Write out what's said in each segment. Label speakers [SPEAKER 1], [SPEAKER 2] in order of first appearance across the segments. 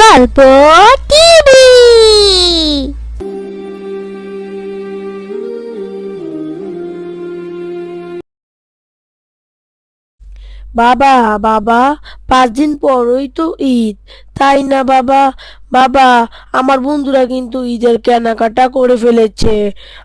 [SPEAKER 1] গল্প টিভি।
[SPEAKER 2] বাবা বাবা, পাঁচ দিন পরই তো ঈদ। তাই না, বাবা? বাবা, আমার বন্ধুরা কিন্তু ঈদের কেনাকাটা করে ফেলেছে।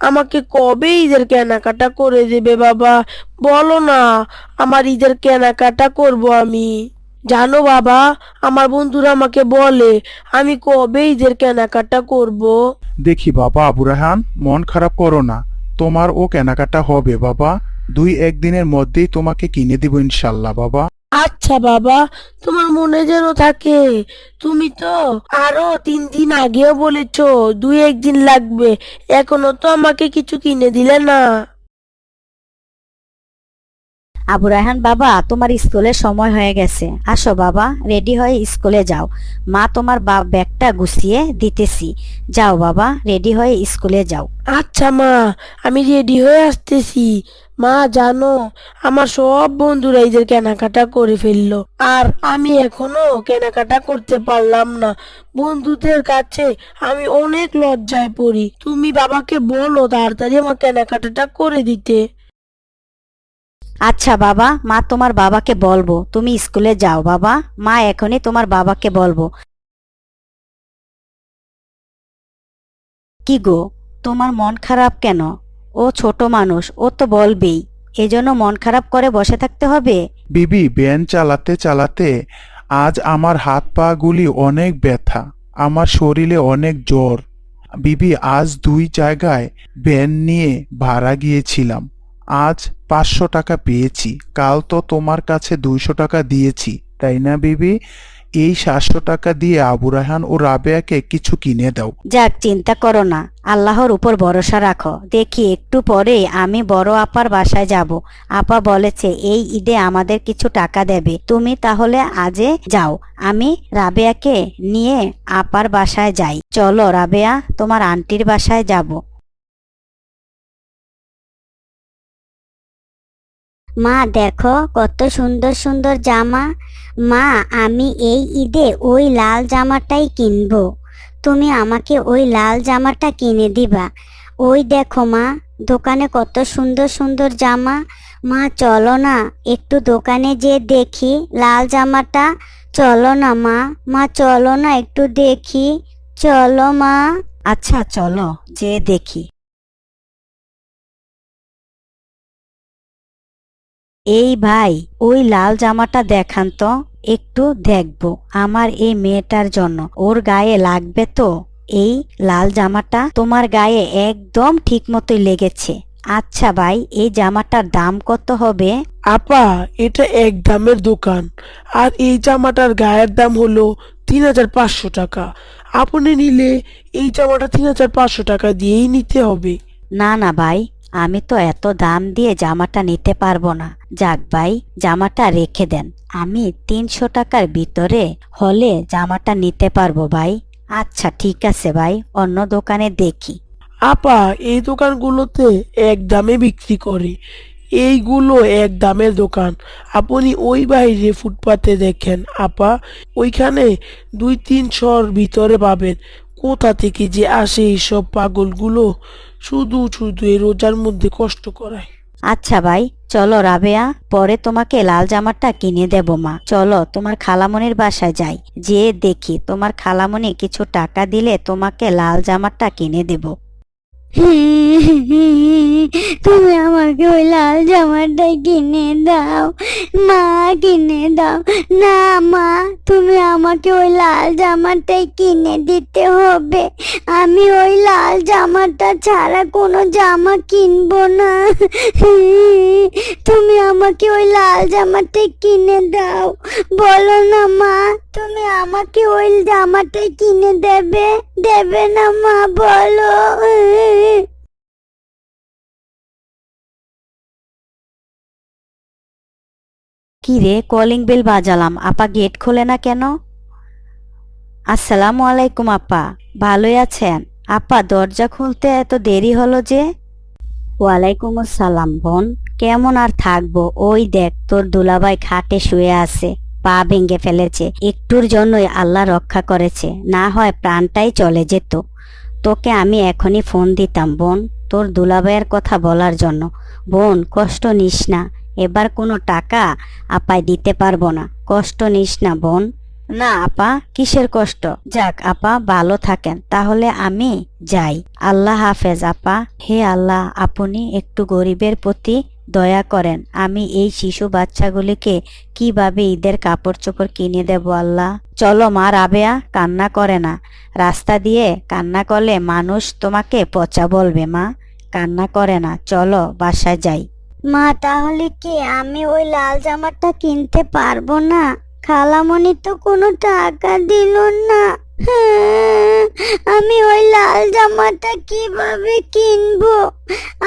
[SPEAKER 2] আমাকে কবে ঈদের কেনাকাটা করে দেবে, বাবা? বলো না, আমার ঈদের কেনাকাটা করব আমি। জানো বাবা আমার বন্ধুরা আমাকে বলে আমি কবে ঈদের কেনাকাটা করব?
[SPEAKER 3] দেখি বাবা আবু রাহান মন খারাপ করো না। তোমার ও কেনাকাটা হবে বাবা। দুই একদিনের মধ্যেই তোমাকে কিনে দিব ইনশাল্লাহ বাবা।
[SPEAKER 2] আচ্ছা বাবা তোমার মনে যেন থাকে। তুমি তো আরও তিন দিন আগেও বলেছ দুই একদিন লাগবে। এখনও তো আমাকে কিছু কিনে দিলে না।
[SPEAKER 4] আবু রায়হান, বাবা, তোমার স্কুলের সময় হয়ে গেছে। আসো বাবা, রেডি হয়ে স্কুলে যাও। মা তোমার ব্যাগটা গুছিয়ে দিতেছি। যাও বাবা, রেডি হয়ে স্কুলে যাও।
[SPEAKER 2] আচ্ছা মা, আমি রেডি হয়ে আসতেছি। মা, জানো, আমার সব বন্ধুরা ঈদের কেনাকাটা করে ফেলল। আর আমি এখনও কেনাকাটা করতে পারলাম না। বন্ধুদের কাছে আমি অনেক লজ্জায় পড়ি। তুমি বাবাকে বলো তাড়াতাড়ি আমার কেনাকাটাটা করে দিতে।
[SPEAKER 4] আচ্ছা বাবা, মা তোমার বাবাকে বলব। তুমি স্কুলে যাও বাবা। মা এখনই তোমার বাবাকে বলব। কি গো, তোমার মন খারাপ কেন? ও ছোট মানুষ, ও তো বলবেই। এজন্য মন খারাপ করে বসে থাকতে হবে?
[SPEAKER 3] বিবি, ব্যান চালাতে চালাতে আজ আমার হাত পা গুলি অনেক ব্যথা, আমার শরীরে অনেক জ্বর। বিবি, আজ দুই জায়গায় ব্যান নিয়ে ভাড়া গিয়েছিলাম। আজ পাঁচশো টাকা পেয়েছি। কাল তো তোমার কাছে দুইশো টাকা দিয়েছি, তাই না বিবি? এই সাতশো টাকা দিয়ে আবু রাহান ও রাবেয়াকে কিছু কিনে দাও।
[SPEAKER 4] যাক, চিন্তা করো না। আল্লাহর উপর ভরসা রাখো। দেখি একটু পরে আমি বড় আপার বাসায় যাব। আপা বলেছে, এই ঈদে আমাদের কিছু টাকা দেবে। তুমি তাহলে আজে যাও। আমি রাবেয়াকে নিয়ে আপার বাসায় যাই। চলো রাবেয়া, তোমার আন্টির বাসায় যাব।
[SPEAKER 1] মা, দেখো কত সুন্দর সুন্দর জামা। মা, আমি এই ঈদে ওই লাল জামাটাই কিনবো। তুমি আমাকে ওই লাল জামাটা কিনে দিবা। ওই দেখো মা, দোকানে কত সুন্দর সুন্দর জামা। মা, চলো না, একটু দোকানে যে দেখি লাল জামাটা। চলো না মা মা, চলো না, একটু দেখি। চলো মা।
[SPEAKER 4] আচ্ছা চলো যে দেখি। এই ভাই ওই লাল জামাটা দেখান তো একটু দেখব আমার এই মেয়েটার জন্য। ওর গায়ে লাগবে তো? এই লাল জামাটা তোমার গায়ে একদম ঠিক মতোই লেগেছে। আচ্ছা ভাই এই জামাটার দাম কত হবে?
[SPEAKER 2] আপা এটা এক দামের দোকান। আর এই জামাটার গায়ের দাম হলো তিন হাজার পাঁচশো টাকা। আপনি নিলে এই জামাটা তিন হাজার পাঁচশো টাকা দিয়েই নিতে হবে।
[SPEAKER 4] না না ভাই আমি তো এত দাম দিয়ে জামাটা নিতে পারব না। যাক ভাই, জামাটা রেখে দেন। আমি তিনশো টাকার ভিতরে হলে জামাটা নিতে পারব ভাই। আচ্ছা ঠিক আছে ভাই, অন্য দোকানে দেখি।
[SPEAKER 2] আপা, এই দোকানগুলোতে এক দামে বিক্রি করে। এইগুলো এক দামের দোকান। আপনি ওই বাইরে ফুটপাতে দেখেন, আপা। ওইখানে দুই তিনশোর ভিতরে পাবেন। কোথা থেকে যে আসে এইসব পাগলগুলো? শুধু শুধু এই রোজার মধ্যে কষ্ট করায়।
[SPEAKER 4] আচ্ছা ভাই, চলো রাবেয়া, পরে তোমাকে লাল জামাটা কিনে দেব মা। চলো, তোমার খালামনির বাসায় যাই। যে দেখি, তোমার খালামনি কিছু টাকা দিলে তোমাকে লাল জামাটা কিনে দেব।
[SPEAKER 1] তুমি আমাকে ওই লাল জামাটাই কিনে দাও। মা কিনে দাও। না, মা, তুমি আমাকে ওই লাল জামাটাই কিনে দিতে হবে। আমি ওই লাল জামাটা ছাড়া কোনো জামা কিনবো না। তুমি আমাকে ওই লাল জামাটাই কিনে দাও। বলো না, মা তুমি আমাকে ওই জামাটাই কিনে দেবে? দেবে না মা, বলো।
[SPEAKER 4] কি রে কলিং বেল বাজালাম। আপা গেট খোলে না কেন? আসসালামু আলাইকুম আপা, ভালোই আছেন? আপা, দরজা খুলতে এত দেরি হলো যে? ওয়ালাইকুম আসসালাম বোন, কেমন আর থাকব? ওই দেখ, তোর দুলাভাই খাটে শুয়ে আছে। পা ভেঙে ফেলেছে। একটুর জন্যই আল্লাহ রক্ষা করেছে। না হয় প্রাণটাই চলে যেত। তোকে আমি এখনই ফোন দিতাম, বোন। তোর দুলাভাইয়ের কথা বলার জন্য। বোন, কষ্ট নিস না। এবার কোনো টাকা আপায় দিতে পারব না। কষ্ট নিস না, বোন। না, আপা, কিসের কষ্ট? যাক, আপা, ভালো থাকেন। তাহলে আমি যাই। আল্লাহ হাফেজ, আপা। হে আল্লাহ, আপনি একটু গরিবের প্রতি দয়া করেন, আমি এই শিশু বাচ্চাগুলিকে কীভাবে ঈদের কাপড় চোপড় কিনে দেব আল্লাহ? চলো মা রাবেয়া, কান্না করে না। রাস্তা দিয়ে কান্না করলে মানুষ তোমাকে পচা বলবে, মা। কান্না করে না, চলো বাসায় যাই।
[SPEAKER 1] মা, তাহলে কি আমি ওই লাল জামাটা কিনতে পারব না? খালামণি তো কোনো টাকা দিল না। আমি ওই লাল জামাটা কীভাবে কিনবো?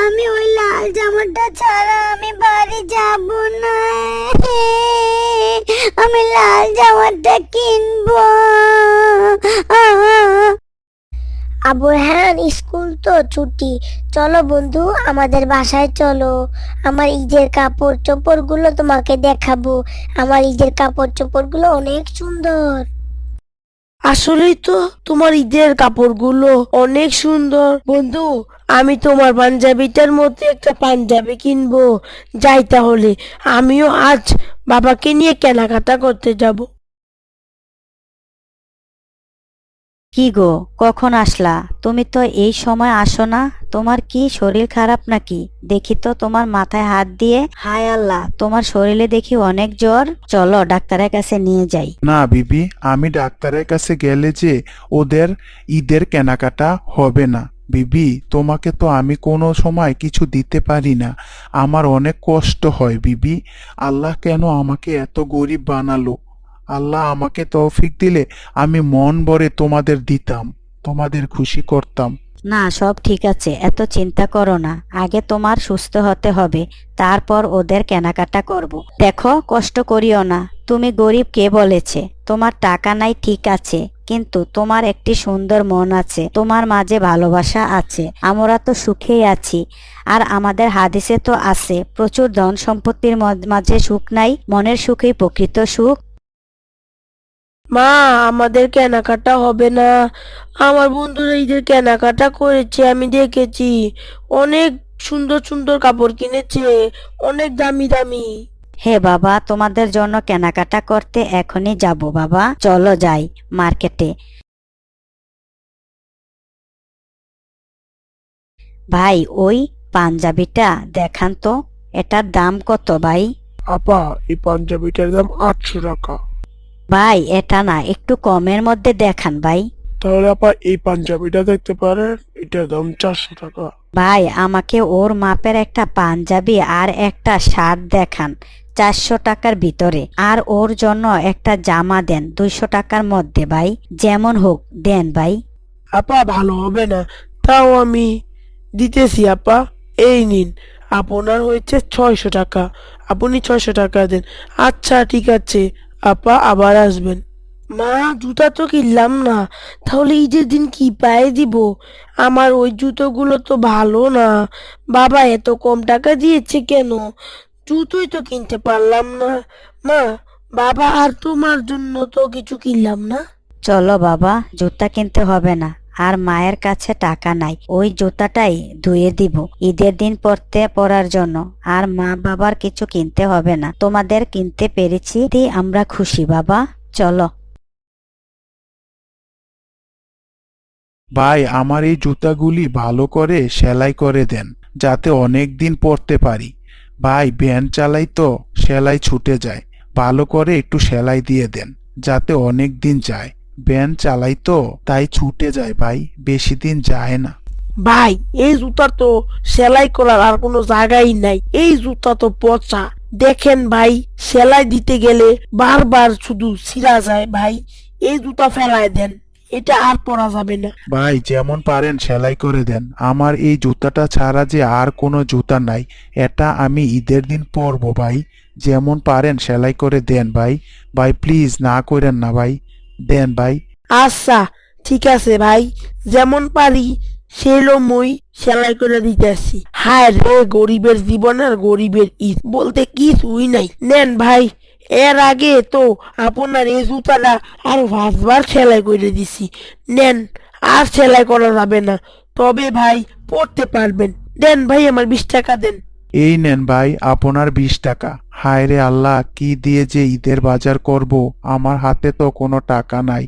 [SPEAKER 1] আমি ওই লাল জামাটা ছাড়া আমি বাড়ি যাব না। হ্যাঁ, আমি লাল জামাটা কিনবো। আবু হ্যাঁ স্কুল তো ছুটি। চলো বন্ধু আমাদের বাসায় চলো। আমার ঈদের কাপড় চোপড়গুলো তোমাকে দেখাবো। আমার ঈদের কাপড় চোপড়গুলো অনেক সুন্দর।
[SPEAKER 2] আসলেই তো তোমার ঈদের কাপড়গুলো অনেক সুন্দর। বন্ধু, আমি তোমার পাঞ্জাবিটার মধ্যে একটা পাঞ্জাবি কিনবো। যাই তাহলে, আমিও আজ বাবাকে নিয়ে কেনাকাটা করতে যাব।
[SPEAKER 4] কি গো, কখন আসলা? তুমি তো এই সময় আসো না? তোমার কি শরীর খারাপ নাকি? দেখি তো তোমার মাথায় হাত দিয়ে। হায় আল্লাহ, তোমার শরীরে দেখি অনেক জ্বর। চলো ডাক্তারের কাছে নিয়ে যাই।
[SPEAKER 3] না, বিবি, আমি ডাক্তারের কাছে গেলে যে ওদের ঈদের কেনাকাটা হবে না। বিবি, তোমাকে তো আমি কোনো সময় কিছু দিতে পারি না। আমার অনেক কষ্ট হয়, বিবি। আল্লাহ কেন আমাকে এত গরিব বানালো? আল্লাহ আমাকে তৌফিক দিলে আমি মন ভরে তোমাদের দিতাম, তোমাদের খুশি করতাম।
[SPEAKER 4] না, সব ঠিক আছে, এত চিন্তা করো না, আগে তোমার সুস্থ হতে হবে, তারপর ওদের কেনাকাটা করব। দেখো, কষ্ট করিও না, তুমি গরিব কে বলেছে, তোমার টাকা নাই ঠিক আছে, কিন্তু তোমার একটি সুন্দর মন আছে, তোমার মাঝে ভালোবাসা আছে, আমরা তো সুখেই আছি, আর আমাদের হাদিসে তো আছে, প্রচুর ধন সম্পত্তির মাঝে সুখ নাই, মনের সুখেই প্রকৃত সুখ
[SPEAKER 2] মা আমাদের কেনাকাটা হবে না। আমার বন্ধুরা ঈদের কেনাকাটা করেছে আমি দেখেছি। অনেক সুন্দর সুন্দর কাপড় কিনেছে অনেক দামি দামি।
[SPEAKER 4] হে বাবা তোমাদের জন্য কেনাকাটা করতে এখনই যাব বাবা। চলো যাই মার্কেটে। ভাই ওই পাঞ্জাবিটা দেখান তো এটার দাম কত ভাই?
[SPEAKER 2] আপা এই পাঞ্জাবিটার দাম আটশো টাকা।
[SPEAKER 4] ভাই এটা না একটু কমের মধ্যে দেখান ভাই।
[SPEAKER 2] তাহলে আপা এই পাঞ্জাবিটা দেখতে পারেন এটার দাম চারশো টাকা।
[SPEAKER 4] ভাই আমাকে ওর মাপের একটা পাঞ্জাবি আর একটা শার্ট দেখান চারশো টাকার ভিতরে। আর ওর জন্য একটা জামা দেন দুইশো টাকার মধ্যে ভাই। যেমন হোক দেন ভাই।
[SPEAKER 2] আপা ভালো হবে না। তাও আমি দিতেছি আপা। এই নিন আপনার হয়েছে ছয়শো টাকা। আপনি ছয়শো টাকা দেন। আচ্ছা ঠিক আছে। আপা আবার আসবেন। মা, জুতা তো কিনলাম না। তাহলে ঈদের দিন কি পায়ে দিব? আমার ওই জুতোগুলো তো ভালো না। বাবা এত কম টাকা দিয়েছে কেন? জুতোই তো কিনতে পারলাম না। মা, বাবা আর তোমার জন্য তো কিছু কিনলাম না।
[SPEAKER 4] চলো বাবা, জুতা কিনতে হবে না। আর মায়ের কাছে টাকা নাই। ওই জুতাটাই ধুয়ে দিব। ঈদের দিন পরতে পরার জন্য। আর মা বাবার কিছু কিনতে হবে না। তোমাদের কিনতে পেরেছি আমরা খুশি, বাবা। চলো।
[SPEAKER 3] ভাই, আমার এই জুতাগুলি ভালো করে সেলাই করে দেন, যাতে অনেক দিন পরতে পারি। ভাই, ভ্যান চালাই তো সেলাই ছুটে যায়। ভালো করে একটু সেলাই দিয়ে দেন, যাতে অনেক দিন যায়। ভ্যান চালাই তো তাই ছুটে যায় ভাই বেশি দিন যায় না।
[SPEAKER 2] ভাই এই জুতা তো সেলাই করার আর কোনো জায়গাই নাই এই জুতা তো পচা। দেখেন ভাই সেলাই দিতে গেলে বারবার শুধু ছিঁড়া যায় ভাই এই জুতা ফেলায় দেন এটা আর পরা যাবে না।
[SPEAKER 3] ভাই যেমন পারেন সেলাই করে দেন আমার এই জুতাটা ছাড়া যে আর কোনো জুতা নাই এটা আমি ঈদের দিন পরবো ভাই যেমন পারেন সেলাই করে দেন ভাই ভাই প্লিজ না করেন না ভাই। দেন ভাই।
[SPEAKER 2] আচ্ছা ঠিক আছে ভাই। যেমন পারি, সেলো মই সেলাই করে দিতেছি হায় রে, গরিবের জীবন আর গরিবের ঈদ। বলতে কিছুই নাই। নেন ভাই, এর আগে তো আপনার এই জুতাটা আরও পাঁচবার সেলাই করে দিছি। নেন, আর সেলাই করা যাবে না। তবে ভাই, পড়তে পারবেন। দেন ভাই, আমার বিশ টাকা দেন।
[SPEAKER 3] এই নেন ভাই, আপনার বিশ টাকা। হায় রে আল্লাহ, কি দিয়ে যে ঈদের বাজার করব? আমার হাতে তো কোনো টাকা নাই।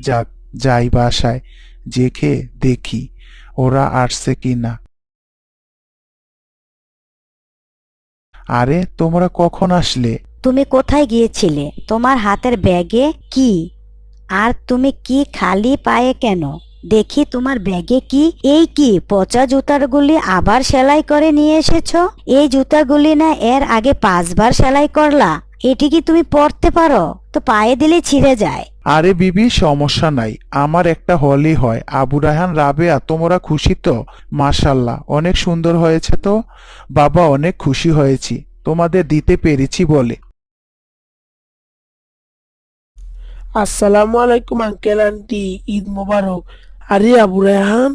[SPEAKER 3] যাক, যাই বাসায় জেখে দেখি, ওরা আসছে কি না আরে, তোমরা কখন আসলে?
[SPEAKER 4] তুমি কোথায় গিয়েছিলে? তোমার হাতের ব্যাগে কি? আর তুমি কি খালি পায়ে কেন? দেখি তোমার ব্যাগে কি? এই কি পচা জুতাগুলি আবার সেলাই করে নিয়ে এসেছ? এই জুতাগুলি না এর আগে পাঁচবার সেলাই করলা। এটি কি তুমি পরতে পারো? তো পায়ে দিলে ছিঁড়ে যায়।
[SPEAKER 3] আরে বিবি সমস্যা নাই। আমার একটা হলি হয়। আবু রায়হান রাবেয়া তোমরা খুশি তো? মাশাল্লাহ অনেক সুন্দর হয়েছে তো? বাবা অনেক খুশি হয়েছি। তোমাদের দিতে পেরেছি বলে।
[SPEAKER 2] আসসালামু আলাইকুম আঙ্কেল আন্টি। ঈদ মোবারক। আরে আবু রায়হান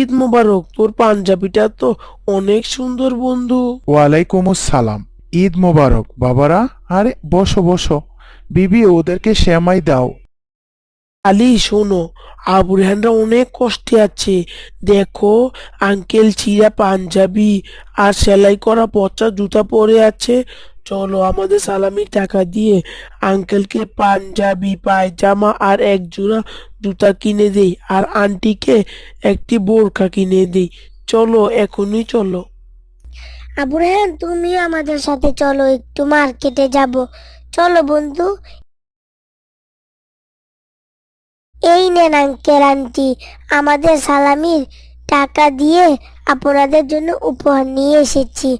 [SPEAKER 2] ঈদ মোবারক তোর পাঞ্জাবিটা তো অনেক সুন্দর বন্ধু।
[SPEAKER 3] ওয়ালাইকুম আসসালাম ঈদ মোবারক বাবারা আরে বসো বসো। বিবি ওদেরকে শ্যামাই দাও।
[SPEAKER 2] আলি শোনো আবু রেহানরা অনেক কষ্টে আছে। দেখো আঙ্কেল চিরা পাঞ্জাবি আর সেলাই করা পচা জুতা পরে আছে। চলো আমাদের সালামির টাকা দিয়ে আঙ্কেলকে পাঞ্জাবি, পায়জামা আর এক জোড়া জুতা কিনে দেই আর আন্টিকে একটি বোরখা কিনে দেই। চলো, এখনই চলো।
[SPEAKER 5] আবু রেহান তুমি আমাদের সাথে চলো, একটু মার্কেটে যাব। চলো বন্ধু। এই নেন আঙ্কেল, আন্টি। আমাদের সালামির টাকা দিয়ে আপনাদের জন্য উপহার নিয়ে এসেছি।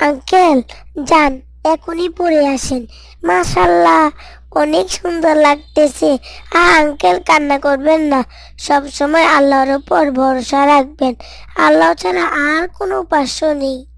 [SPEAKER 5] আঙ্কেল, যান। এখনই পরে আসেন। মাশাল্লাহ অনেক সুন্দর লাগতেছে। আর আঙ্কেল কান্না করবেন না। সব সময় আল্লাহর উপর ভরসা রাখবেন। আল্লাহ ছাড়া আর কোনো উপাস্য নেই।